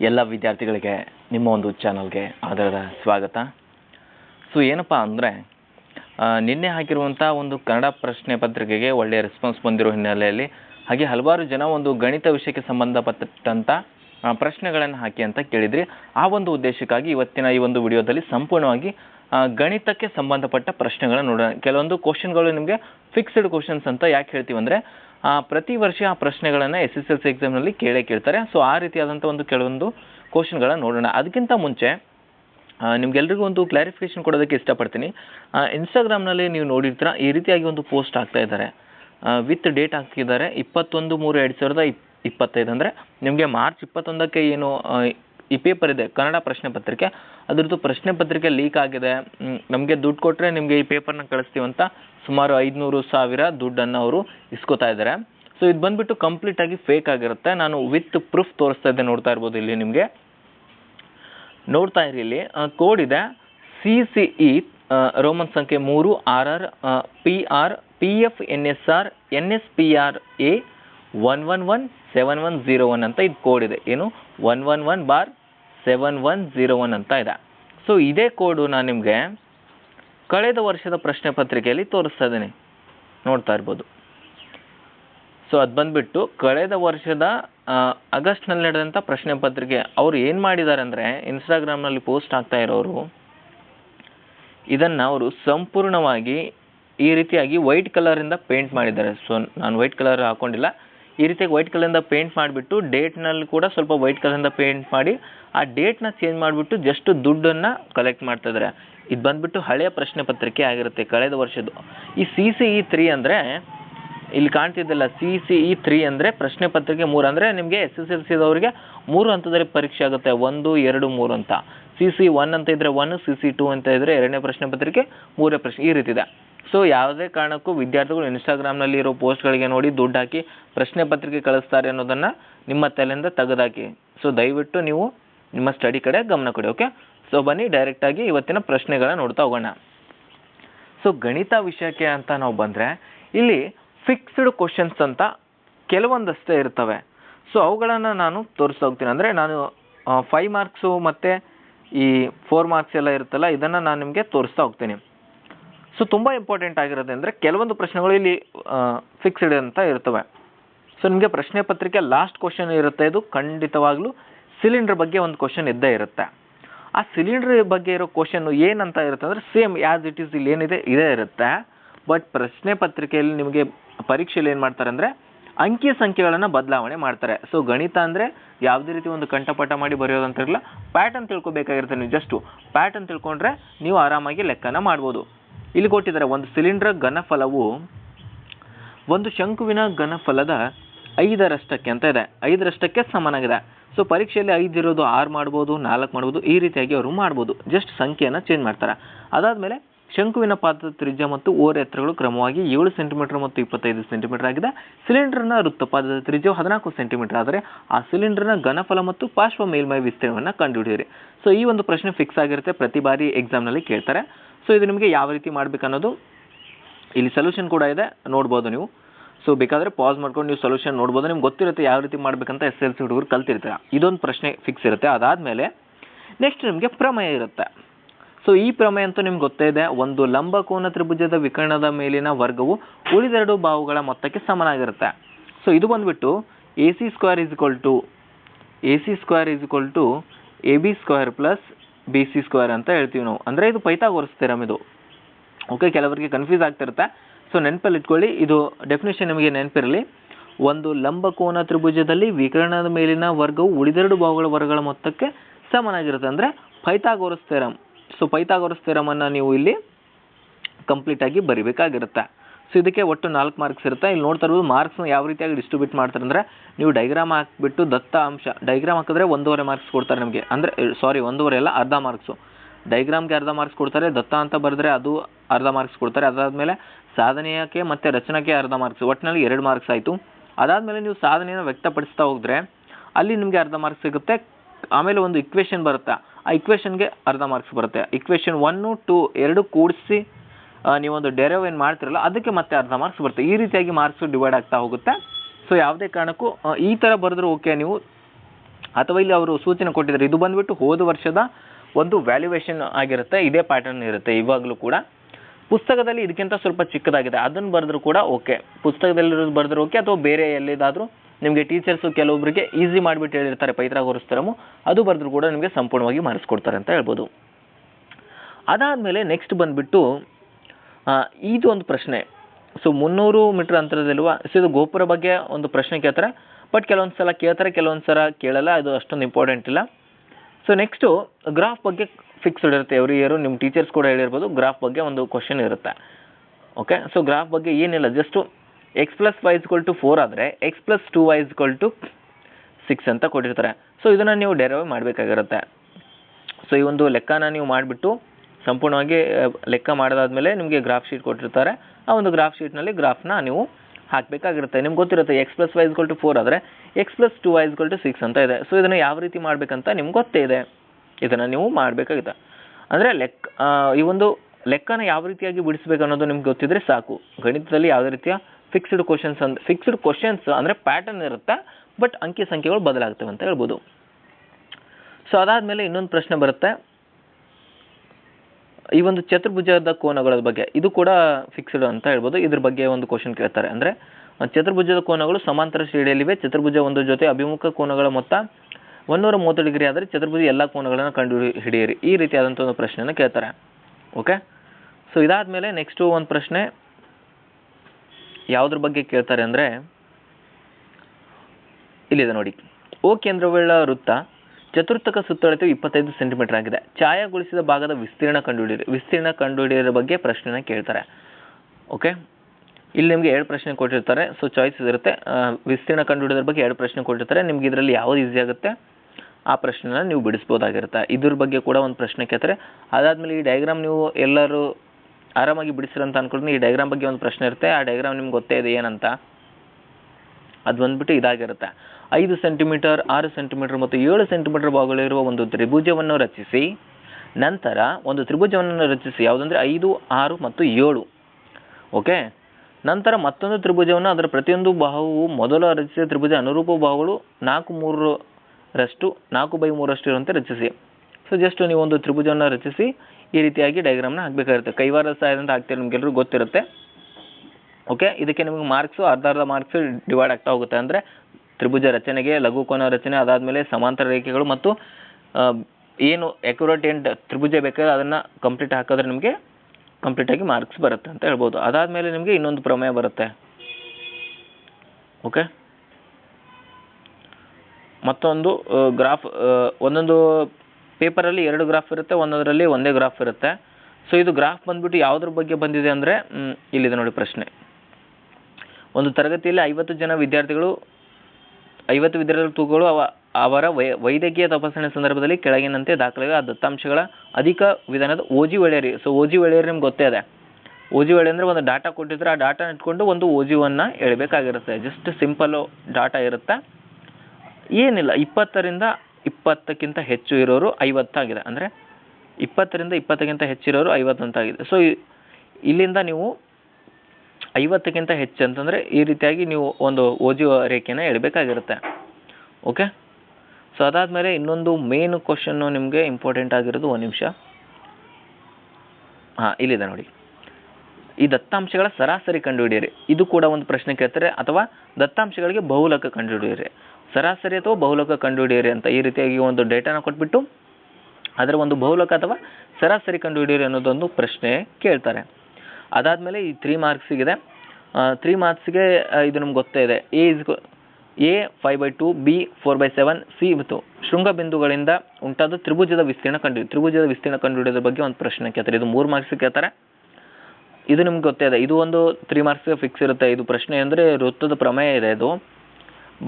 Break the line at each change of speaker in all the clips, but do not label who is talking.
ಎಲ್ಲ ವಿದ್ಯಾರ್ಥಿಗಳಿಗೆ ನಿಮ್ಮ ಒಂದು ಚಾನಲ್ಗೆ ಆಧಾರದ ಸ್ವಾಗತ. ಸೊ ಏನಪ್ಪ ಅಂದರೆ ನಿನ್ನೆ ಹಾಕಿರುವಂಥ ಒಂದು ಕನ್ನಡ ಪ್ರಶ್ನೆ ಪತ್ರಿಕೆಗೆ ಒಳ್ಳೆಯ ರೆಸ್ಪಾನ್ಸ್ ಬಂದಿರೋ ಹಿನ್ನೆಲೆಯಲ್ಲಿ ಹಾಗೆ ಹಲವಾರು ಜನ ಒಂದು ಗಣಿತ ವಿಷಯಕ್ಕೆ ಸಂಬಂಧಪಟ್ಟಂಥ ಪ್ರಶ್ನೆಗಳನ್ನು ಹಾಕಿ ಅಂತ ಕೇಳಿದ್ರಿ. ಆ ಒಂದು ಉದ್ದೇಶಕ್ಕಾಗಿ ಇವತ್ತಿನ ಈ ಒಂದು ವಿಡಿಯೋದಲ್ಲಿ ಸಂಪೂರ್ಣವಾಗಿ ಗಣಿತಕ್ಕೆ ಸಂಬಂಧಪಟ್ಟ ಪ್ರಶ್ನೆಗಳನ್ನು ನೋಡೋಣ. ಕೆಲವೊಂದು ಕ್ವಶನ್ಗಳು ನಿಮಗೆ ಫಿಕ್ಸ್ಡ್ ಕ್ವಶನ್ಸ್ ಅಂತ ಯಾಕೆ ಹೇಳ್ತೀವಿ ಅಂದರೆ ಪ್ರತಿ ವರ್ಷ ಆ ಪ್ರಶ್ನೆಗಳನ್ನು ಎಸ್ ಎಸ್ ಎಲ್ ಸಿ ಎಕ್ಸಾಮ್ನಲ್ಲಿ ಕೇಳೇ ಕೇಳ್ತಾರೆ. ಸೊ ಆ ರೀತಿಯಾದಂಥ ಒಂದು ಕೆಲವೊಂದು ಕ್ವಶನ್ಗಳನ್ನು ನೋಡೋಣ. ಅದಕ್ಕಿಂತ ಮುಂಚೆ ನಿಮ್ಗೆಲ್ರಿಗೂ ಒಂದು ಕ್ಲಾರಿಫಿಕೇಷನ್ ಕೊಡೋದಕ್ಕೆ ಇಷ್ಟಪಡ್ತೀನಿ. ಇನ್ಸ್ಟಾಗ್ರಾಮ್ನಲ್ಲಿ ನೀವು ನೋಡಿರ್ತೀರ, ಈ ರೀತಿಯಾಗಿ ಒಂದು ಪೋಸ್ಟ್ ಆಗ್ತಾ ಇದ್ದಾರೆ. ವಿತ್ ಡೇಟ್ ಹಾಕಿದ್ದಾರೆ. ಇಪ್ಪತ್ತೊಂದು ಮೂರು ಎರಡು ಸಾವಿರದ ಇಪ್ ಇಪ್ಪತ್ತೈದು ಅಂದರೆ, ನಿಮಗೆ ಮಾರ್ಚ್ ಇಪ್ಪತ್ತೊಂದಕ್ಕೆ ಏನು ಈ ಪೇಪರ್ ಇದೆ, ಕನ್ನಡ ಪ್ರಶ್ನೆ ಪತ್ರಿಕೆ. ಅದರದ್ದು ಪ್ರಶ್ನೆ ಪತ್ರಿಕೆ ಲೀಕ್ ಆಗಿದೆ. ನಮಗೆ ದುಡ್ಡು ಕೊಟ್ಟರೆ ನಿಮಗೆ ಈ ಪೇಪರ್ನ ಕಳಿಸ್ತೀವಿ ಅಂತ ಸುಮಾರು ಐದುನೂರು ಸಾವಿರ ದುಡ್ಡನ್ನು ಅವರು ಇಸ್ಕೋತಾ ಇದ್ದಾರೆ. ಸೊ ಇದು ಬಂದ್ಬಿಟ್ಟು ಕಂಪ್ಲೀಟ್ ಆಗಿ ಫೇಕ್ ಆಗಿರುತ್ತೆ. ನಾನು ವಿತ್ ಪ್ರೂಫ್ ತೋರಿಸ್ತಾ ಇದ್ದೆ ನೋಡ್ತಾ ಇರ್ಬೋದು ಇಲ್ಲಿ ನಿಮಗೆ. ನೋಡ್ತಾ ಇರಿ ಇಲ್ಲಿ ಕೋಡ್ ಇದೆ. ಸಿ ಸಿ ಇ ರೋಮನ್ ಸಂಖ್ಯೆ ಮೂರು R R P R P F N S R N S P R A one one one seven one zero one ಅಂತ ಇದು ಕೋಡ್ ಇದೆ. ಏನು? One one one bar seven one zero one ಅಂತ ಇದೆ. So ಇದೇ ಕೋಡು ನಾನು ನಿಮಗೆ ಕಳೆದ ವರ್ಷದ ಪ್ರಶ್ನೆ ಪತ್ರಿಕೆಯಲ್ಲಿ ತೋರಿಸ್ತಾ ಇದ್ದೀನಿ ನೋಡ್ತಾ ಇರ್ಬೋದು. ಸೊ ಅದು ಬಂದುಬಿಟ್ಟು ಕಳೆದ ವರ್ಷದ ಆಗಸ್ಟ್ನಲ್ಲಿ ನಡೆದಂಥ ಪ್ರಶ್ನೆ ಪತ್ರಿಕೆ ಅವ್ರು ಏನು ಮಾಡಿದ್ದಾರೆ ಅಂದರೆ ಇನ್ಸ್ಟಾಗ್ರಾಮ್ನಲ್ಲಿ ಪೋಸ್ಟ್ ಆಗ್ತಾ ಇರೋರು, ಇದನ್ನು ಅವರು ಸಂಪೂರ್ಣವಾಗಿ ಈ ರೀತಿಯಾಗಿ ವೈಟ್ ಕಲರಿಂದ ಪೇಂಟ್ ಮಾಡಿದ್ದಾರೆ. ಸೊ ನಾನು ವೈಟ್ ಕಲರ್ ಹಾಕ್ಕೊಂಡಿಲ್ಲ ಈ ರೀತಿಯಾಗಿ ವೈಟ್ ಕಲರಿಂದ ಪೇಂಟ್ ಮಾಡಿಬಿಟ್ಟು ಡೇಟ್ನಲ್ಲಿ ಕೂಡ ಸ್ವಲ್ಪ ವೈಟ್ ಕಲರಿಂದ ಪೇಂಟ್ ಮಾಡಿ ಆ ಡೇಟ್ನ ಚೇಂಜ್ ಮಾಡಿಬಿಟ್ಟು ಜಸ್ಟ್ ದುಡ್ಡನ್ನು ಕಲೆಕ್ಟ್ ಮಾಡ್ತಾ ಇದ್ದಾರೆ ಇದು ಬಂದ್ಬಿಟ್ಟು ಹಳೆಯ ಪ್ರಶ್ನೆ ಪತ್ರಿಕೆ ಆಗಿರುತ್ತೆ ಕಳೆದ ವರ್ಷದ್ದು. ಈ ಸಿ ಸಿ ಇ ತ್ರೀ ಅಂದರೆ, ಇಲ್ಲಿ ಕಾಣ್ತಿದ್ದಲ್ಲ ಸಿ ಸಿ ಇ ತ್ರೀ ಅಂದರೆ ಪ್ರಶ್ನೆ ಪತ್ರಿಕೆ ಮೂರು ಅಂದರೆ ನಿಮಗೆ ಎಸ್ ಎಸ್ ಎಲ್ ಸಿದವರಿಗೆ ಮೂರು ಹಂತದಲ್ಲಿ ಪರೀಕ್ಷೆ ಆಗುತ್ತೆ. ಒಂದು, ಎರಡು, ಮೂರು ಅಂತ. ಸಿ ಸಿ ಒನ್ ಅಂತ ಇದ್ದರೆ ಒನ್ ಸಿ ಸಿ ಟು ಅಂತ ಇದ್ದರೆ ಎರಡನೇ ಪ್ರಶ್ನೆ ಪತ್ರಿಕೆ, ಮೂರನೇ ಪ್ರಶ್ನೆ ಈ ರೀತಿ ಇದೆ ಸೊ ಯಾವುದೇ ಕಾರಣಕ್ಕೂ ವಿದ್ಯಾರ್ಥಿಗಳು ಇನ್ಸ್ಟಾಗ್ರಾಮ್ನಲ್ಲಿ ಇರೋ ಪೋಸ್ಟ್ಗಳಿಗೆ ನೋಡಿ ದುಡ್ಡು ಹಾಕಿ ಪ್ರಶ್ನೆ ಪತ್ರಿಕೆ ಕಳಿಸ್ತಾರೆ ಅನ್ನೋದನ್ನು ನಿಮ್ಮ ತಲೆಯಿಂದ ತೆಗೆದಾಕಿ. ಸೊ ದಯವಿಟ್ಟು ನೀವು ನಿಮ್ಮ ಸ್ಟಡಿ ಕಡೆ ಗಮನ ಕೊಡಿ ಓಕೆ ಸೊ ಬನ್ನಿ ಡೈರೆಕ್ಟಾಗಿ ಇವತ್ತಿನ ಪ್ರಶ್ನೆಗಳನ್ನ ನೋಡ್ತಾ ಹೋಗೋಣ. ಸೊ ಗಣಿತ ವಿಷಯಕ್ಕೆ ಅಂತ ನಾವು ಬಂದರೆ, ಇಲ್ಲಿ ಫಿಕ್ಸ್ಡ್ ಕ್ವಶನ್ಸ್ ಅಂತ ಕೆಲವೊಂದಷ್ಟೇ ಇರ್ತವೆ. ಸೊ ಅವುಗಳನ್ನು ನಾನು ತೋರಿಸ್ತಾ ಹೋಗ್ತೀನಿ. ಅಂದರೆ ನಾನು ಫೈವ್ ಮಾರ್ಕ್ಸು ಮತ್ತು ಈ ಫೋರ್ ಮಾರ್ಕ್ಸ್ ಎಲ್ಲ ಇರುತ್ತಲ್ಲ, ಇದನ್ನು ನಾನು ನಿಮಗೆ ತೋರಿಸ್ತಾ ಹೋಗ್ತೀನಿ. ಸೊ ತುಂಬ ಇಂಪಾರ್ಟೆಂಟ್ ಆಗಿರೋದು ಅಂದರೆ ಕೆಲವೊಂದು ಪ್ರಶ್ನೆಗಳು ಇಲ್ಲಿ ಫಿಕ್ಸ್ಡ್ ಅಂತ ಇರ್ತವೆ. ಸೊ ನಿಮಗೆ ಪ್ರಶ್ನೆ ಪತ್ರಿಕೆ ಲಾಸ್ಟ್ ಕ್ವಶನ್ ಇರುತ್ತೆ, ಇದು ಖಂಡಿತವಾಗ್ಲೂ ಸಿಲಿಂಡರ್ ಬಗ್ಗೆ ಒಂದು ಕ್ವಶನ್ ಇದ್ದೇ ಇರುತ್ತೆ. ಆ ಸಿಲಿಂಡರ್ ಬಗ್ಗೆ ಇರೋ ಕ್ವಶನ್ ಏನಂತ ಇರುತ್ತೆ ಅಂದರೆ ಸೇಮ್ ಯಾಸ್ ಇಟ್ ಈಸ್ ಇಲ್ಲಿ ಏನಿದೆ, ಇದೇ ಇರುತ್ತೆ. ಬಟ್ ಪ್ರಶ್ನೆ ಪತ್ರಿಕೆಯಲ್ಲಿ ನಿಮಗೆ ಪರೀಕ್ಷೆಯಲ್ಲಿ ಏನು ಮಾಡ್ತಾರೆ ಅಂದರೆ ಅಂಕಿ ಸಂಖ್ಯೆಗಳನ್ನು ಬದಲಾವಣೆ ಮಾಡ್ತಾರೆ. ಸೊ ಗಣಿತ ಅಂದರೆ ಯಾವುದೇ ರೀತಿ ಒಂದು ಕಂಠಪಾಠ ಮಾಡಿ ಬರೆಯೋದಂತ ಇರಲ್ಲ ಪ್ಯಾಟರ್ನ್ ತಿಳ್ಕೊಬೇಕಾಗಿರುತ್ತೆ ನೀವು ಜಸ್ಟು ಪ್ಯಾಟರ್ನ್ ತಿಳ್ಕೊಂಡ್ರೆ ನೀವು ಆರಾಮಾಗಿ ಲೆಕ್ಕನ ಮಾಡ್ಬೋದು. ಇಲ್ಲಿ ಕೊಟ್ಟಿದ್ದಾರೆ, ಒಂದು ಸಿಲಿಂಡರ್ ಘನಫಲವು ಒಂದು ಶಂಕುವಿನ ಘನಫಲದ ಐದರಷ್ಟಕ್ಕೆ ಅಂತ ಇದೆ. ಐದರಷ್ಟಕ್ಕೆ ಸಮನಾಗಿದೆ. ಸೊ ಪರೀಕ್ಷೆಯಲ್ಲಿ ಐದು ಇರೋದು, ಆರು ಮಾಡ್ಬೋದು, ನಾಲ್ಕು ಮಾಡ್ಬೋದು, ಈ ರೀತಿಯಾಗಿ ಅವರು ಮಾಡ್ಬೋದು. ಜಸ್ಟ್ ಸಂಖ್ಯೆಯನ್ನು ಚೇಂಜ್ ಮಾಡ್ತಾರೆ. ಅದಾದಮೇಲೆ ಶಂಕುವಿನ ಪಾತ್ರದ ತ್ರಿಜ್ಯ ಮತ್ತು ಓರ್ ಎತ್ತರಗಳು ಕ್ರಮವಾಗಿ ಏಳು ಸೆಂಟಿಮೀಟರ್ ಮತ್ತು ಇಪ್ಪತ್ತೈದು ಸೆಂಟಿಮೀಟರ್ ಆಗಿದೆ. ಸಿಲಿಂಡರ್ನ ವೃತ್ತಪಾದದ ತ್ರಿಜ್ಯ ಹದಿನಾಲ್ಕು ಸೆಂಟಿಮೀಟರ್ ಆದರೆ ಆ ಸಿಲಿಂಡರ್ನ ಘನಫಲ ಮತ್ತು ಪಾರ್ಶ್ವ ಮೇಲ್ಮೈ ವಿಸ್ತೀರ್ಣವನ್ನು ಕಂಡುಹಿಡಿಯಿರಿ. ಸೊ ಈ ಒಂದು ಪ್ರಶ್ನೆ ಫಿಕ್ಸ್ ಆಗಿರುತ್ತೆ ಪ್ರತಿ ಬಾರಿ ಎಕ್ಸಾಮ್ನಲ್ಲಿ ಕೇಳ್ತಾರೆ. ಸೊ ಇದು ನಿಮಗೆ ಯಾವ ರೀತಿ ಮಾಡಬೇಕನ್ನೋದು, ಇಲ್ಲಿ ಸೊಲ್ಯೂಷನ್ ಕೂಡ ಇದೆ. ನೋಡ್ಬೋದು ನೀವು. ಸೊ ಬೇಕಾದರೆ ಪಾಸ್ ಮಾಡ್ಕೊಂಡು ನೀವು ಸೊಲ್ಯೂಷನ್ ನೋಡ್ಬೋದು. ನಿಮ್ಗೆ ಗೊತ್ತಿರುತ್ತೆ ಯಾವ ರೀತಿ ಮಾಡ್ಬೇಕಂತ ಎಸ್ ಎಲ್ ಸಿ ಹುಡುಗರು ಕಲ್ತಿರ್ತಾರೆ. ಇದೊಂದು ಪ್ರಶ್ನೆ ಫಿಕ್ಸ್ ಇರುತ್ತೆ. ಅದಾದಮೇಲೆ ನೆಕ್ಸ್ಟ್ ನಿಮಗೆ ಪ್ರಮೇಯ ಇರುತ್ತೆ. ಸೊ ಈ ಪ್ರಮೇಯ ಅಂತೂ ನಿಮ್ಗೆ ಗೊತ್ತೇ ಇದೆ. ಒಂದು ಲಂಬಕೋನ ತ್ರಿಭುಜದ ವಿಕರ್ಣದ ಮೇಲಿನ ವರ್ಗವು ಉಳಿದೆರಡು ಬಾಹುಗಳ ಮೊತ್ತಕ್ಕೆ ಸಮನಾಗಿರುತ್ತೆ. ಸೊ ಇದು ಬಂದುಬಿಟ್ಟು A C square is equal to A C square is equal to A B square plus B C square ಅಂತ ಹೇಳ್ತೀವಿ ನಾವು. ಅಂದರೆ ಇದು ಪೈಥಾಗೋರಸ್ ಥಿಯರಮ್ ಇದು. ಓಕೆ ಕೆಲವರಿಗೆ ಕನ್ಫ್ಯೂಸ್ ಆಗ್ತಿರುತ್ತೆ. ಸೊ ನೆನಪಲ್ಲಿ ಇಟ್ಕೊಳ್ಳಿ ಇದು ಡೆಫಿನೇಷನ್ ನಿಮಗೆ ನೆನಪಿರಲಿ. ಒಂದು ಲಂಬಕೋನ ತ್ರಿಭುಜದಲ್ಲಿ ವಿಕರ್ಣದ ಮೇಲಿನ ವರ್ಗವು ಉಳಿದೆರಡು ಬಾಹುಗಳ ವರ್ಗಗಳ ಮೊತ್ತಕ್ಕೆ ಸಮನಾಗಿರುತ್ತೆ. ಅಂದರೆ ಪೈಥಾಗೋರಸ್ ಥಿಯರಮ್ ಸೊ ಪೈಥಾಗೋರಸ್ ಥಿಯರಮನ್ನು ನೀವು ಇಲ್ಲಿ ಕಂಪ್ಲೀಟಾಗಿ ಬರಿಬೇಕಾಗಿರುತ್ತೆ. ಸೊ ಇದಕ್ಕೆ ಒಟ್ಟು ನಾಲ್ಕು ಮಾರ್ಕ್ಸ್ ಇರುತ್ತೆ. ಇಲ್ಲಿ ನೋಡ್ತಾ ಇರೋದು ಮಾರ್ಕ್ಸ್ನ ಯಾವ ರೀತಿಯಾಗಿ ಡಿಸ್ಟ್ರಿಬ್ಯೂಟ್ ಮಾಡ್ತಾರೆ ಅಂದರೆ ನೀವು ಡೈಗ್ರಾಮ್ ಹಾಕಿಬಿಟ್ಟು ದತ್ತ ಅಂಶ ಡೈಗ್ರಾಮ್ ಹಾಕಿದ್ರೆ ಒಂದೂವರೆ ಮಾರ್ಕ್ಸ್ ಕೊಡ್ತಾರೆ ನಿಮಗೆ. ಅಂದರೆ ಸಾರಿ ಒಂದೂವರೆ ಅಲ್ಲ, ಅರ್ಧ ಮಾರ್ಕ್ಸು. ಡೈಗ್ರಾಮ್ಗೆ ಅರ್ಧ ಮಾರ್ಕ್ಸ್ ಕೊಡ್ತಾರೆ, ದತ್ತ ಅಂತ ಬರೆದ್ರೆ ಅದು ಅರ್ಧ ಮಾರ್ಕ್ಸ್ ಕೊಡ್ತಾರೆ. ಅದಾದಮೇಲೆ ಸಾಧನೆಯಕ್ಕೆ ಮತ್ತು ರಚನೆಗೆ ಅರ್ಧ ಮಾರ್ಕ್ಸ್ ಒಟ್ಟಿನಲ್ಲಿ ಎರಡು ಮಾರ್ಕ್ಸ್ ಆಯಿತು. ಅದಾದಮೇಲೆ ನೀವು ಸಾಧನೆಯನ್ನು ವ್ಯಕ್ತಪಡಿಸ್ತಾ ಹೋದರೆ, ಅಲ್ಲಿ ನಿಮಗೆ ಅರ್ಧ ಮಾರ್ಕ್ಸ್ ಸಿಗುತ್ತೆ. ಆಮೇಲೆ ಒಂದು ಇಕ್ವೇಷನ್ ಬರುತ್ತೆ. ಆ ಇಕ್ವೇಷನ್ಗೆ ಅರ್ಧ ಮಾರ್ಕ್ಸ್ ಬರುತ್ತೆ. ಇಕ್ವೇಷನ್ ಒನ್ನು ಟು ಎರಡು ಕೂಡಿಸಿ ನೀವೊಂದು ಡೆರವ್ ಏನು ಮಾಡ್ತಿರಲ್ಲ, ಅದಕ್ಕೆ ಮತ್ತೆ ಅರ್ಧ ಮಾರ್ಕ್ಸ್ ಬರುತ್ತೆ. ಈ ರೀತಿಯಾಗಿ ಮಾರ್ಕ್ಸು ಡಿವೈಡ್ ಆಗ್ತಾ ಹೋಗುತ್ತೆ. ಸೊ ಯಾವುದೇ ಕಾರಣಕ್ಕೂ ಈ ಥರ ಬರೆದ್ರು ಓಕೆ ನೀವು. ಅಥವಾ ಇಲ್ಲಿ ಅವರು ಸೂಚನೆ ಕೊಟ್ಟಿದ್ದಾರೆ. ಇದು ಬಂದ್ಬಿಟ್ಟು ಹೋದ ವರ್ಷದ ಒಂದು ವ್ಯಾಲ್ಯೂಯೇಷನ್ ಆಗಿರುತ್ತೆ, ಇದೇ ಪ್ಯಾಟರ್ನ್ ಇರುತ್ತೆ, ಇವಾಗಲೂ ಕೂಡ. ಪುಸ್ತಕದಲ್ಲಿ ಇದಕ್ಕಿಂತ ಸ್ವಲ್ಪ ಚಿಕ್ಕದಾಗಿದೆ. ಅದನ್ನು ಬರೆದ್ರು ಕೂಡ ಓಕೆ ಪುಸ್ತಕದಲ್ಲಿ ಬರೆದ್ರು ಓಕೆ ಅಥವಾ ಬೇರೆ ಎಲ್ಲಿದಾದರೂ ನಿಮಗೆ ಟೀಚರ್ಸು ಕೆಲವೊಬ್ಬರಿಗೆ ಈಸಿ ಮಾಡಿಬಿಟ್ಟು ಹೇಳಿರ್ತಾರೆ ಪೈಥಾಗೋರಸ್ ಅದು ಬರೆದ್ರು ಕೂಡ ನಿಮಗೆ ಸಂಪೂರ್ಣವಾಗಿ ಮಾರ್ಕ್ಸ್ ಅಂತ ಹೇಳ್ಬೋದು. ಅದಾದಮೇಲೆ ನೆಕ್ಸ್ಟ್ ಬಂದುಬಿಟ್ಟು ಇದು ಒಂದು ಪ್ರಶ್ನೆ. ಸೊ ಮುನ್ನೂರು ಮೀಟರ್ ಅಂತರದಲ್ಲಿರುವ ಸೊ ಇದು ಗೋಪುರ ಬಗ್ಗೆ ಒಂದು ಪ್ರಶ್ನೆ ಕೇಳ್ತಾರೆ ಬಟ್ ಕೆಲವೊಂದು ಸಲ ಕೇಳ್ತಾರೆ ಕೆಲವೊಂದು ಸಲ ಕೇಳಲ್ಲ, ಅದು ಅಷ್ಟೊಂದು ಇಂಪಾರ್ಟೆಂಟ್ ಇಲ್ಲ. ಸೊ ನೆಕ್ಸ್ಟು ಗ್ರಾಫ್ ಬಗ್ಗೆ ಫಿಕ್ಸ್ಡ್ ಇರುತ್ತೆ. ಎವ್ರಿ ಇಯರು ನಿಮ್ಮ ಟೀಚರ್ಸ್ ಕೂಡ ಹೇಳಿರ್ಬೋದು ಗ್ರಾಫ್ ಬಗ್ಗೆ ಒಂದು ಕ್ವಶನ್ ಇರುತ್ತೆ. ಓಕೆ ಸೊ ಗ್ರಾಫ್ ಬಗ್ಗೆ ಏನಿಲ್ಲ just x plus y is equal to four ಆದರೆ x plus two y to six ಅಂತ ಕೊಟ್ಟಿರ್ತಾರೆ. ಸೊ ಇದನ್ನು ನೀವು ಡೆರೈವ್ ಮಾಡಬೇಕಾಗಿರುತ್ತೆ. ಸೊ ಈ ಒಂದು ಲೆಕ್ಕನ ನೀವು ಮಾಡಿಬಿಟ್ಟು ಸಂಪೂರ್ಣವಾಗಿ ಲೆಕ್ಕ ಮಾಡಿದಾದ್ಮೇಲೆ ನಿಮಗೆ ಗ್ರಾಫ್ ಶೀಟ್ ಕೊಟ್ಟಿರ್ತಾರೆ. ಆ ಒಂದು ಗ್ರಾಫ್ ಶೀಟ್ನಲ್ಲಿ ಗ್ರಾಫ್ನ ನೀವು ಹಾಕಬೇಕಾಗಿರುತ್ತೆ. ನಿಮ್ಗೆ ಗೊತ್ತಿರುತ್ತೆ x plus y is equal to four ಆದರೆ x plus two y is equal six ಅಂತ ಇದೆ. ಸೊ ಇದನ್ನು ಯಾವ ರೀತಿ ಮಾಡಬೇಕಂತ ನಿಮ್ಗೆ ಗೊತ್ತೇ ಇದೆ. ಇದನ್ನು ನೀವು ಮಾಡಬೇಕಾಗುತ್ತೆ. ಅಂದರೆ ಲೆಕ್ಕ ಈ ಒಂದು ಲೆಕ್ಕನ ಯಾವ ರೀತಿಯಾಗಿ ಬಿಡಿಸ್ಬೇಕು ಅನ್ನೋದು ನಿಮ್ಗೆ ಗೊತ್ತಿದ್ರೆ ಸಾಕು. ಗಣಿತದಲ್ಲಿ ಯಾವುದೇ ರೀತಿಯ ಫಿಕ್ಸ್ಡ್ ಕ್ವಶನ್ಸ್ ಅಂದ್ ಫಿಕ್ಸ್ಡ್ ಕ್ವಶನ್ಸ್ ಅಂದರೆ ಪ್ಯಾಟರ್ನ್ ಇರುತ್ತೆ ಬಟ್ ಅಂಕಿ ಸಂಖ್ಯೆಗಳು ಬದಲಾಗ್ತವೆ ಅಂತ ಹೇಳ್ಬೋದು. ಸೊ ಅದಾದಮೇಲೆ ಇನ್ನೊಂದು ಪ್ರಶ್ನೆ ಬರುತ್ತೆ. ಈ ಒಂದು ಚತುರ್ಭುಜದ ಕೋನಗಳ ಬಗ್ಗೆ ಇದು ಕೂಡ ಫಿಕ್ಸ್ಡ್ ಅಂತ ಹೇಳ್ಬೋದು. ಇದ್ರ ಬಗ್ಗೆ ಒಂದು ಕ್ವಶನ್ ಕೇಳ್ತಾರೆ. ಅಂದರೆ ಚತುರ್ಭುಜದ ಕೋನಗಳು ಸಮಾಂತರ ಶ್ರೇಣಿಯಲ್ಲಿವೆ. ಚತುರ್ಭುಜ ಒಂದು ಜೊತೆ ಅಭಿಮುಖ ಕೋನಗಳ ಮೊತ್ತ ಒಂದೂರ ಮೂವತ್ತು ಡಿಗ್ರಿ ಆದರೆ ಚತುರ್ಭುಜ ಎಲ್ಲ ಕೋನಗಳನ್ನು ಕಂಡು ಹಿಡಿಯಿರಿ. ಈ ರೀತಿಯಾದಂಥ ಒಂದು ಪ್ರಶ್ನೆಯನ್ನು ಕೇಳ್ತಾರೆ. ಓಕೆ ಸೊ ಇದಾದಮೇಲೆ ನೆಕ್ಸ್ಟು ಒಂದು ಪ್ರಶ್ನೆ. ಯಾವುದ್ರ ಬಗ್ಗೆ ಕೇಳ್ತಾರೆ ಅಂದರೆ, ಇಲ್ಲಿದೆ ನೋಡಿ. ಓ ಕೇಂದ್ರವುಳ್ಳ ವೃತ್ತ ಚತುರ್ಥಕ ಸುತ್ತಳತೆಯು ಇಪ್ಪತ್ತೈದು ಸೆಂಟಿಮೀಟರ್ ಆಗಿದೆ. ಛಾಯಾಗೊಳಿಸಿದ ಭಾಗದ ವಿಸ್ತೀರ್ಣ ಕಂಡುಹಿಡಿಯಿರಿ. ವಿಸ್ತೀರ್ಣ ಕಂಡುಹಿಡಿಯೋದ್ರ ಬಗ್ಗೆ ಪ್ರಶ್ನೆನ ಕೇಳ್ತಾರೆ. ಓಕೆ ಇಲ್ಲಿ ನಿಮಗೆ ಎರಡು ಪ್ರಶ್ನೆ ಕೊಟ್ಟಿರ್ತಾರೆ. ಸೊ ಚಾಯ್ಸ್ ಇರುತ್ತೆ. ವಿಸ್ತೀರ್ಣ ಕಂಡುಹಿಡಿಯೋದ್ರ ಬಗ್ಗೆ ಎರಡು ಪ್ರಶ್ನೆ ಕೊಟ್ಟಿರ್ತಾರೆ. ನಿಮ್ಗೆ ಇದರಲ್ಲಿ ಯಾವ್ದು ಈಸಿ ಆಗುತ್ತೆ? ಆ ಪ್ರಶ್ನೆನ ನೀವು ಬಿಡಿಸ್ಬೋದಾಗಿರುತ್ತೆ. ಇದ್ರ ಬಗ್ಗೆ ಕೂಡ ಒಂದು ಪ್ರಶ್ನೆ ಕೇಳ್ತಾರೆ. ಅದಾದಮೇಲೆ ಈ ಡಯಾಗ್ರಾಮ್ ನೀವು ಎಲ್ಲರೂ ಆರಾಮಾಗಿ ಬಿಡಿಸಿರಂತ ಅನ್ಕೊಂಡ್ರೆ ಈ ಡಯಾಗ್ರಾಮ್ ಬಗ್ಗೆ ಒಂದು ಪ್ರಶ್ನೆ ಇರುತ್ತೆ. ಆ ಡಯಾಗ್ರಾಮ್ ನಿಮ್ಗೆ ಗೊತ್ತೇ ಇದೆ ಏನಂತ? ಅದು ಬಂದ್ಬಿಟ್ಟು ಇದಾಗಿರುತ್ತೆ. ಐದು ಸೆಂಟಿಮೀಟರ್, ಆರು ಸೆಂಟಿಮೀಟರ್ ಮತ್ತು ಏಳು ಸೆಂಟಿಮೀಟರ್ ಭಾಗಗಳಿರುವ ಒಂದು ತ್ರಿಭುಜವನ್ನು ರಚಿಸಿ, ನಂತರ ಒಂದು ತ್ರಿಭುಜವನ್ನು ರಚಿಸಿ, ಯಾವುದಂದರೆ ಐದು, ಆರು ಮತ್ತು ಏಳು. ಓಕೆ ನಂತರ ಮತ್ತೊಂದು ತ್ರಿಭುಜವನ್ನು ಅದರ ಪ್ರತಿಯೊಂದು ಬಾಹುವು ಮೊದಲು ರಚಿಸಿದ ತ್ರಿಭುಜ ಅನುರೂಪ ಬಾಹುಗಳು ನಾಲ್ಕು ಮೂರರಷ್ಟು, ನಾಲ್ಕು ಬೈ ಮೂರಷ್ಟು ಇರುವಂತೆ ರಚಿಸಿ. ಸೊ ಜಸ್ಟ್ ನೀವು ಒಂದು ತ್ರಿಭುಜವನ್ನು ರಚಿಸಿ ಈ ರೀತಿಯಾಗಿ ಡಯಾಗ್ರಾಮ್ನ ಹಾಕಬೇಕಾಗಿರುತ್ತೆ. ಕೈವಾರ ಸಹಾಯದಿಂದ ಹಾಕ್ತೀರಿ ನಿಮಗೆಲ್ಲರಿಗೂ ಗೊತ್ತಿರುತ್ತೆ. ಓಕೆ ಇದಕ್ಕೆ ನಿಮಗೆ ಮಾರ್ಕ್ಸು ಅರ್ಧ ಅರ್ಧ ಮಾರ್ಕ್ಸ್ ಡಿವೈಡ್ ಆಗ್ತಾ ಹೋಗುತ್ತೆ. ಅಂದರೆ ತ್ರಿಭುಜ ರಚನೆಗೆ, ಲಘು ಕೋನ ರಚನೆ ಅದಾದಮೇಲೆ ಸಮಾಂತರ ರೇಖೆಗಳು ಮತ್ತು ಏನು ಅಕ್ಯುರೇಟ್ ಏನು ತ್ರಿಭುಜ ಬೇಕಾದ್ರೆ ಅದನ್ನು ಕಂಪ್ಲೀಟ್ ಹಾಕಿದ್ರೆ ನಿಮಗೆ ಕಂಪ್ಲೀಟಾಗಿ ಮಾರ್ಕ್ಸ್ ಬರುತ್ತೆ ಅಂತ ಹೇಳ್ಬೋದು. ಅದಾದಮೇಲೆ ನಿಮಗೆ ಇನ್ನೊಂದು ಪ್ರಮೇಯ ಬರುತ್ತೆ. ಓಕೆ ಮತ್ತೊಂದು ಗ್ರಾಫ್ ಒಂದೊಂದು ಪೇಪರಲ್ಲಿ ಎರಡು ಗ್ರಾಫ್ ಇರುತ್ತೆ, ಒಂದೊಂದರಲ್ಲಿ ಒಂದೇ ಗ್ರಾಫ್ ಇರುತ್ತೆ. ಸೊ ಇದು ಗ್ರಾಫ್ ಬಂದ್ಬಿಟ್ಟು ಯಾವುದ್ರ ಬಗ್ಗೆ ಬಂದಿದೆ ಅಂದರೆ ಇಲ್ಲಿದೆ ನೋಡಿ ಪ್ರಶ್ನೆ. ಒಂದು ತರಗತಿಯಲ್ಲಿ ಐವತ್ತು ಜನ ವಿದ್ಯಾರ್ಥಿಗಳು ಐವತ್ತು ವಿದ್ಯಾರ್ಥಿಗಳು ಅವ, ಅವರ ವೈದ್ಯಕೀಯ ತಪಾಸಣೆ ಸಂದರ್ಭದಲ್ಲಿ ಕೆಳಗಿನಂತೆ ದಾಖಲಾದ ಆ ದತ್ತಾಂಶಗಳ ಅಧಿಕ ವಿಧಾನದ ಓಜಿ ಒಳೆಯರಿ ಸೊ ಓಜಿ ಒಳೆಯರಿ ನಿಮ್ಗೆ ಗೊತ್ತೇ ಇದೆ ಓಜಿ ಒಳೆ ಅಂದರೆ ಒಂದು ಡಾಟಾ ಕೊಟ್ಟಿದ್ರೆ ಆ ಡಾಟಾ ಇಟ್ಕೊಂಡು ಒಂದು ಓಜಿವನ್ನು ಹೇಳಬೇಕಾಗಿರುತ್ತೆ ಜಸ್ಟ್ ಸಿಂಪಲ್ಲು ಡಾಟಾ ಇರುತ್ತೆ. ಏನಿಲ್ಲ, ಇಪ್ಪತ್ತರಿಂದ ಇಪ್ಪತ್ತಕ್ಕಿಂತ ಹೆಚ್ಚು ಇರೋರು ಐವತ್ತಾಗಿದೆ. ಅಂದರೆ ಇಪ್ಪತ್ತರಿಂದ ಇಪ್ಪತ್ತಕ್ಕಿಂತ ಹೆಚ್ಚಿರೋರು ಐವತ್ತು ಸೊ ಇಲ್ಲಿಂದ ನೀವು ಐವತ್ತಕ್ಕಿಂತ ಹೆಚ್ಚು ಅಂತಂದರೆ ಈ ರೀತಿಯಾಗಿ ನೀವು ಒಂದು ಓಜುವ ರೇಖೆನ ಇಡಬೇಕಾಗಿರುತ್ತೆ ಓಕೆ ಸೊ ಅದಾದಮೇಲೆ ಇನ್ನೊಂದು ಮೇನ್ ಕ್ವಶನ್ನು ನಿಮಗೆ ಇಂಪಾರ್ಟೆಂಟ್ ಆಗಿರೋದು ಒಂದು ನಿಮಿಷ. ಹಾಂ, ಇಲ್ಲಿದೆ ನೋಡಿ. ಈ ದತ್ತಾಂಶಗಳ ಸರಾಸರಿ ಕಂಡುಹಿಡಿಯಿರಿ. ಇದು ಕೂಡ ಒಂದು ಪ್ರಶ್ನೆ ಕೇಳ್ತಾರೆ. ಅಥವಾ ದತ್ತಾಂಶಗಳಿಗೆ ಬಹುಲಕ ಕಂಡುಹಿಡಿಯಿರಿ. ಸರಾಸರಿ ಅಥವಾ ಬಹುಲಕ ಕಂಡುಹಿಡಿಯಿರಿ ಅಂತ ಈ ರೀತಿಯಾಗಿ ಒಂದು ಡೇಟಾನ ಕೊಟ್ಬಿಟ್ಟು ಅದರ ಒಂದು ಬಹುಲಕ ಅಥವಾ ಸರಾಸರಿ ಕಂಡುಹಿಡಿಯಿರಿ ಅನ್ನೋದೊಂದು ಪ್ರಶ್ನೆ ಕೇಳ್ತಾರೆ. ಅದಾದಮೇಲೆ ಈ ತ್ರೀ ಮಾರ್ಕ್ಸಿಗಿದೆ ತ್ರೀ ಮಾರ್ಕ್ಸ್ಗೆ ಇದು ನಮ್ಗೆ ಗೊತ್ತೇ ಇದೆ. A is A five by two B four by seven C ಶೃಂಗ ಬಿಂದುಗಳಿಂದ ಉಂಟಾದ ತ್ರಿಭುಜದ ವಿಸ್ತೀರ್ಣ ಕಂಡು, ತ್ರಿಭುಜದ ವಿಸ್ತೀರ್ಣ ಕಂಡುಹಿಡಿಯೋದ್ರ ಬಗ್ಗೆ ಒಂದು ಪ್ರಶ್ನೆ ಕೇಳ್ತಾರೆ. ಇದು ಮೂರು ಮಾರ್ಕ್ಸ್ ಕೇಳ್ತಾರೆ. ಇದು ನಿಮ್ಗೆ ಗೊತ್ತೇ ಇದೆ. ಇದು ಒಂದು ತ್ರೀ ಮಾರ್ಕ್ಸ್ ಫಿಕ್ಸ್ ಇರುತ್ತೆ. ಇದು ಪ್ರಶ್ನೆ ಅಂದರೆ ವೃತ್ತದ ಪ್ರಮೇಯ ಇದೆ ಇದು.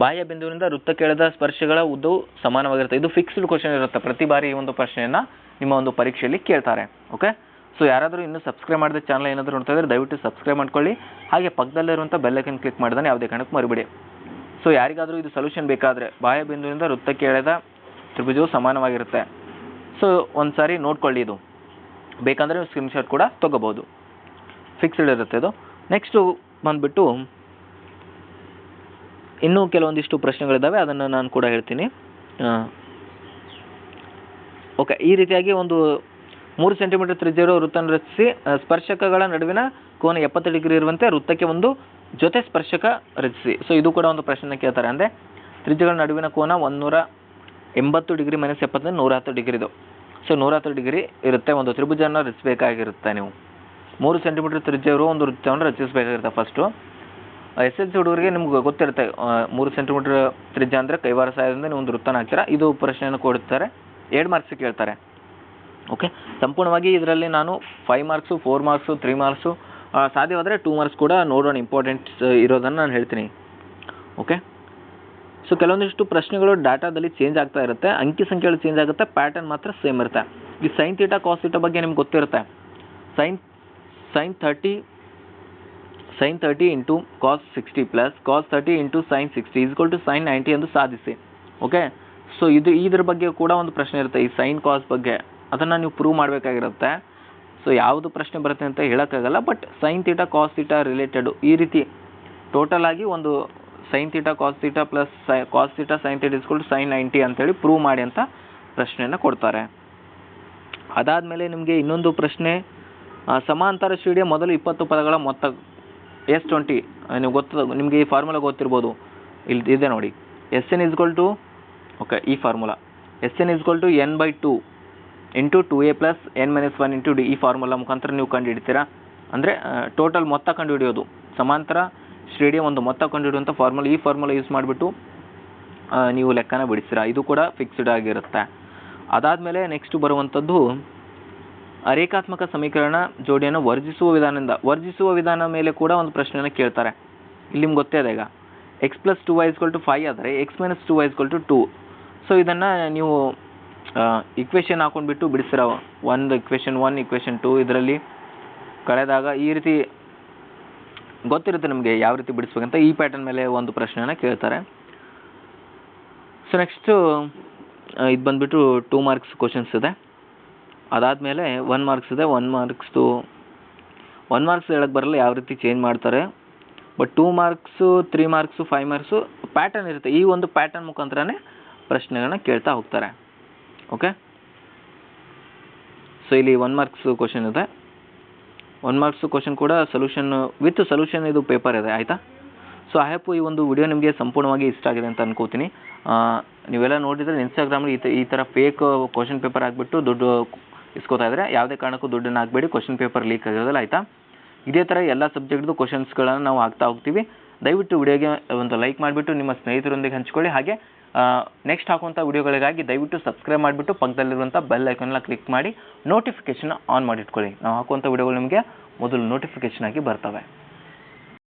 ಬಾಹ್ಯ ಬಿಂದುವಿನಿಂದ ವೃತ್ತ ಕೇಳಿದ ಸ್ಪರ್ಶಗಳ ಉದ್ದವು ಸಮಾನವಾಗಿರುತ್ತೆ. ಇದು ಫಿಕ್ಸ್ಡ್ ಕ್ವಶನ್ ಇರುತ್ತೆ. ಪ್ರತಿ ಬಾರಿ ಈ ಒಂದು ಪ್ರಶ್ನೆಯನ್ನು ನಿಮ್ಮ ಒಂದು ಪರೀಕ್ಷೆಯಲ್ಲಿ ಕೇಳ್ತಾರೆ. ಓಕೆ ಸೊ ಯಾರಾದರೂ ಇನ್ನೂ ಸಬ್ಸ್ಕ್ರೈಬ್ ಮಾಡಿದ ಚಾನಲ್ ಏನಾದರೂ ನೋಡ್ತಾ ಇದ್ದರೆ ದಯವಿಟ್ಟು ಸಬ್ಸ್ಕ್ರೈಬ್ ಮಾಡ್ಕೊಳ್ಳಿ. ಹಾಗೆ ಪಕ್ಕದಲ್ಲಿರುವಂಥ ಬೆಲ್ಲೈಕನ್ ಕ್ಲಿಕ್ ಮಾಡಿದಾನೆ ಯಾವುದೇ ಕಾರಣಕ್ಕೂ ಮರಿಬೇಡಿ. ಸೊ ಯಾರಿಗಾದರೂ ಇದು ಸೊಲ್ಯೂಷನ್ ಬೇಕಾದರೆ ಬಾಹ್ಯ ಬಿಂದುವಿನಿಂದ ವೃತ್ತಕ್ಕೆ ಎಳೆದ ತ್ರಿಭುಜವು ಸಮಾನವಾಗಿರುತ್ತೆ. ಸೊ ಒಂದು ಸಾರಿ ನೋಡ್ಕೊಳ್ಳಿ ಇದು. ಬೇಕಂದರೆ ಸ್ಕ್ರೀನ್ಶಾಟ್ ಕೂಡ ತೊಗೋಬೋದು ಫಿಕ್ಸ್ಡ್ ಇರುತ್ತೆ ಇದು. ನೆಕ್ಸ್ಟು ಬಂದುಬಿಟ್ಟು ಇನ್ನೂ ಕೆಲವೊಂದಿಷ್ಟು ಪ್ರಶ್ನೆಗಳಿದ್ದಾವೆ, ಅದನ್ನು ನಾನು ಕೂಡ ಹೇಳ್ತೀನಿ. ಓಕೆ ಈ ರೀತಿಯಾಗಿ ಒಂದು ಮೂರು ಸೆಂಟಿಮೀಟರ್ ತ್ರಿಜ್ಯವಿರುವ ವೃತ್ತವನ್ನು ರಚಿಸಿ ಸ್ಪರ್ಶಕಗಳ ನಡುವಿನ ಕೋನ ಎಪ್ಪತ್ತು ಡಿಗ್ರಿ ಇರುವಂತೆ ವೃತ್ತಕ್ಕೆ ಒಂದು ಜೊತೆ ಸ್ಪರ್ಶಕ ರಚಿಸಿ. ಸೊ ಇದು ಕೂಡ ಒಂದು ಪ್ರಶ್ನೆ ಕೇಳ್ತಾರೆ. ಅಂದರೆ ತ್ರಿಜ್ಯಗಳ ನಡುವಿನ ಕೋನ ಒಂದೂರ ಎಂಬತ್ತು ಡಿಗ್ರಿ ಮೈನಸ್ ಎಪ್ಪತ್ತು ನೂರ ಹತ್ತು ಡಿಗ್ರಿದು. ಸೊ ನೂರ ಹತ್ತು ಡಿಗ್ರಿ ಇರುತ್ತೆ. ಒಂದು ತ್ರಿಭುಜವನ್ನು ರಚಿಸಬೇಕಾಗಿರುತ್ತೆ ನೀವು. ಮೂರು ಸೆಂಟಿಮೀಟರ್ ತ್ರಿಜ್ಯ ಇರುವ ಒಂದು ವೃತ್ತವನ್ನು ರಚಿಸಬೇಕಾಗಿರುತ್ತೆ ಫಸ್ಟು ಎಸ್ ಎಲ್ ಸಿ ಹುಡುಗರಿಗೆ ನಿಮ್ಗೆ ಗೊತ್ತಿರುತ್ತೆ. ಮೂರು ಸೆಂಟಿಮೀಟರ್ ತ್ರಿಜ್ಯ ಅಂದರೆ ಕೈವಾರ ಸಹಾಯದಿಂದ ನೀವು ಒಂದು ವೃತ್ತನ ಹಾಕ್ತೀರಾ? ಇದು ಪ್ರಶ್ನೆಯನ್ನು ಕೊಡ್ತಾರೆ ಎರಡು ಮಾರ್ಕ್ಸ್ ಕೇಳ್ತಾರೆ. ಓಕೆ ಸಂಪೂರ್ಣವಾಗಿ ಇದರಲ್ಲಿ ನಾನು five marks four marks three marks ಸಾಧ್ಯವಾದರೆ ಟೂ ಮಾರ್ಕ್ಸ್ ಕೂಡ ನೋಡೋಣ ಇಂಪಾರ್ಟೆಂಟ್ಸ್ ಇರೋದನ್ನು ನಾನು ಹೇಳ್ತೀನಿ. ಓಕೆ ಸೊ ಕೆಲವೊಂದಿಷ್ಟು ಪ್ರಶ್ನೆಗಳು ಡಾಟಾದಲ್ಲಿ ಚೇಂಜ್ ಆಗ್ತಾ ಇರುತ್ತೆ. ಅಂಕಿ ಸಂಖ್ಯೆಗಳು ಚೇಂಜ್ ಆಗುತ್ತೆ ಪ್ಯಾಟರ್ನ್ ಮಾತ್ರ ಸೇಮ್ ಇರುತ್ತೆ. ಈ ಸೈನ್ ತೀಟಾ ಕಾಸ್ ತೀಟಾ ಬಗ್ಗೆ ನಿಮ್ಗೆ ಗೊತ್ತಿರುತ್ತೆ. Sine sine thirty sine thirty into cos sixty plus cos thirty into sine sixty is equal to sine ninety ಎಂದು ಸಾಧಿಸಿ. ಓಕೆ ಸೊ ಇದು, ಇದ್ರ ಬಗ್ಗೆ ಕೂಡ ಒಂದು ಪ್ರಶ್ನೆ ಇರುತ್ತೆ. ಈ ಸೈನ್ ಕಾಸ್ ಬಗ್ಗೆ. ಅದನ್ನು ನೀವು ಪ್ರೂವ್ ಮಾಡಬೇಕಾಗಿರುತ್ತೆ. ಸೊ ಯಾವುದು ಪ್ರಶ್ನೆ ಬರುತ್ತೆ ಅಂತ ಹೇಳೋಕ್ಕಾಗಲ್ಲ but sine theta cos theta related ಈ ರೀತಿ ಟೋಟಲ್ ಆಗಿ ಒಂದು sine theta cos theta plus sine cos theta sine theta ಇಸ್ಕೊಂಡು ಸೈನ್ ನೈಂಟಿ ಅಂತೇಳಿ ಪ್ರೂವ್ ಮಾಡಿ ಅಂತ ಪ್ರಶ್ನೆಯನ್ನು ಕೊಡ್ತಾರೆ. ಅದಾದಮೇಲೆ ನಿಮಗೆ ಇನ್ನೊಂದು ಪ್ರಶ್ನೆ ಸಮಾಂತರ ಶ್ರೇಣಿಯ ಮೊದಲು ಇಪ್ಪತ್ತು ಪದಗಳ ಮೊತ್ತ ಎಸ್ ಟ್ವೆಂಟಿ ನೀವು ಗೊತ್ತ ನಿಮಗೆ ಈ ಫಾರ್ಮುಲಾ ಗೊತ್ತಿರ್ಬೋದು. ಇಲ್ಲಿ ಇದೆ ನೋಡಿ. S N is equal to okay ಈ formula S N is equal to N by two into two A plus N minus one into D ಈ ಫಾರ್ಮುಲಾ ಮುಖಾಂತರ ನೀವು ಕಂಡುಹಿಡಿತೀರಾ? ಅಂದರೆ ಟೋಟಲ್ ಮೊತ್ತ ಕಂಡುಹಿಡಿಯೋದು. ಸಮಾಂತರ, ಶ್ರೇಣಿಯ ಒಂದು ಮೊತ್ತ ಕಂಡುಹಿಡಿಯುವಂಥ ಫಾರ್ಮುಲಾ ಈ ಫಾರ್ಮುಲಾ ಯೂಸ್ ಮಾಡಿಬಿಟ್ಟು ನೀವು ಲೆಕ್ಕನ ಬಿಡಿಸ್ತೀರಾ. ಇದು ಕೂಡ ಫಿಕ್ಸ್ಡ್ ಆಗಿರುತ್ತೆ. ಅದಾದಮೇಲೆ ನೆಕ್ಸ್ಟ್ ಬರುವಂಥದ್ದು ರೇಖಾತ್ಮಕ ಸಮೀಕರಣ ಜೋಡಿಯನ್ನು ವರ್ಜಿಸುವ ವಿಧಾನದಿಂದ. ವರ್ಜಿಸುವ ವಿಧಾನ ಮೇಲೆ ಕೂಡ ಒಂದು ಪ್ರಶ್ನೆಯನ್ನು ಕೇಳ್ತಾರೆ. ಇಲ್ಲಿ ನಿಮ್ಗೆ ಗೊತ್ತೇ ಇದೆ ಈಗ. X plus two y to five ಆದರೆ x minus two y is equal to so ಇದನ್ನು ನೀವು ಇಕ್ವೇಷನ್ ಹಾಕೊಂಡ್ಬಿಟ್ಟು ಬಿಡಿಸಿರ ಒಂದು ಇಕ್ವೇಷನ್ ಒನ್ ಇಕ್ವೇಷನ್ ಟು ಇದರಲ್ಲಿ ಕಳೆದಾಗ ಈ ರೀತಿ ಗೊತ್ತಿರುತ್ತೆ ನಿಮಗೆ ಯಾವ ರೀತಿ ಬಿಡಿಸ್ಬೇಕಂತ ಈ ಪ್ಯಾಟರ್ನ್ ಮೇಲೆ ಒಂದು ಪ್ರಶ್ನೆಯನ್ನು ಕೇಳ್ತಾರೆ. ಸೊ ನೆಕ್ಸ್ಟು ಇದು ಬಂದುಬಿಟ್ಟು ಟೂ ಮಾರ್ಕ್ಸ್ ಕ್ವಶನ್ಸ್ ಇದೆ. ಅದಾದಮೇಲೆ ಒನ್ ಮಾರ್ಕ್ಸ್ ಇದೆ ಒನ್ ಮಾರ್ಕ್ಸ್ದು ಒನ್ ಮಾರ್ಕ್ಸ್ ಹೇಳಕ್ಕೆ ಬರಲ್ಲ, ಯಾವ ರೀತಿ ಚೇಂಜ್ ಮಾಡ್ತಾರೆ. But two marks three marks five marks pattern ಇರುತ್ತೆ. ಈ ಒಂದು ಪ್ಯಾಟರ್ನ್ ಮುಖಾಂತರನೇ ಪ್ರಶ್ನೆಗಳನ್ನ ಕೇಳ್ತಾ ಹೋಗ್ತಾರೆ. ಓಕೆ ಸೊ ಇಲ್ಲಿ ಒನ್ ಮಾರ್ಕ್ಸ್ ಕ್ವಶನ್ ಇದೆ. ಒನ್ ಮಾರ್ಕ್ಸ್ ಕ್ವಶನ್ ಕೂಡ ಸೊಲ್ಯೂಷನ್ ವಿತ್ ಸೊಲ್ಯೂಷನ್ ಇದು ಪೇಪರ್ ಇದೆ, ಆಯಿತಾ? ಸೊ ಐ ಹ್ಯಾಪು ಈ ಒಂದು ವಿಡಿಯೋ ನಿಮಗೆ ಸಂಪೂರ್ಣವಾಗಿ ಇಷ್ಟ ಆಗಿದೆ ಅಂತ ಅನ್ಕೋತೀನಿ. ನೀವೆಲ್ಲ ನೋಡಿದರೆ ಇನ್ಸ್ಟಾಗ್ರಾಮಲ್ಲಿ ಈ ಈ ಥರ ಫೇಕ್ ಕ್ವಶನ್ ಪೇಪರ್ ಹಾಕ್ಬಿಟ್ಟು ದುಡ್ಡು ಇಸ್ಕೋತಾ ಇದ್ದಾರೆ ಯಾವುದೇ ಕಾರಣಕ್ಕೂ ದುಡ್ಡನ್ನು ಹಾಕಬೇಡಿ ಕ್ವಶನ್ ಪೇಪರ್ ಲೀಕ್ ಆಗಿರೋದಿಲ್ಲ, ಆಯಿತಾ? ಇದೇ ಥರ ಎಲ್ಲ ಸಬ್ಜೆಕ್ಟ್ದು ಕ್ವಶನ್ಸ್ಗಳನ್ನು ನಾವು ಹಾಕ್ತಾ ಹೋಗ್ತೀವಿ. ದಯವಿಟ್ಟು ವಿಡಿಯೋಗೆ ಒಂದು ಲೈಕ್ ಮಾಡಿಬಿಟ್ಟು ನಿಮ್ಮ ಸ್ನೇಹಿತರೊಂದಿಗೆ ಹಂಚ್ಕೊಳ್ಳಿ. ಹಾಗೆ ನೆಕ್ಸ್ಟ್ ಹಾಕುವಂಥ ವಿಡಿಯೋಗಳಿಗಾಗಿ ದಯವಿಟ್ಟು ಸಬ್ಸ್ಕ್ರೈಬ್ ಮಾಡಿಬಿಟ್ಟು ಪಕ್ಕದಲ್ಲಿರುವಂಥ ಬೆಲ್ ಐಕನ್ನ ಕ್ಲಿಕ್ ಮಾಡಿ ನೋಟಿಫಿಕೇಷನ್ ಆನ್ ಮಾಡಿಟ್ಕೊಳ್ಳಿ. ನಾವು ಹಾಕುವಂಥ ವಿಡಿಯೋಗಳು ನಿಮಗೆ ಮೊದಲು ನೋಟಿಫಿಕೇಷನ್ ಆಗಿ ಬರ್ತವೆ.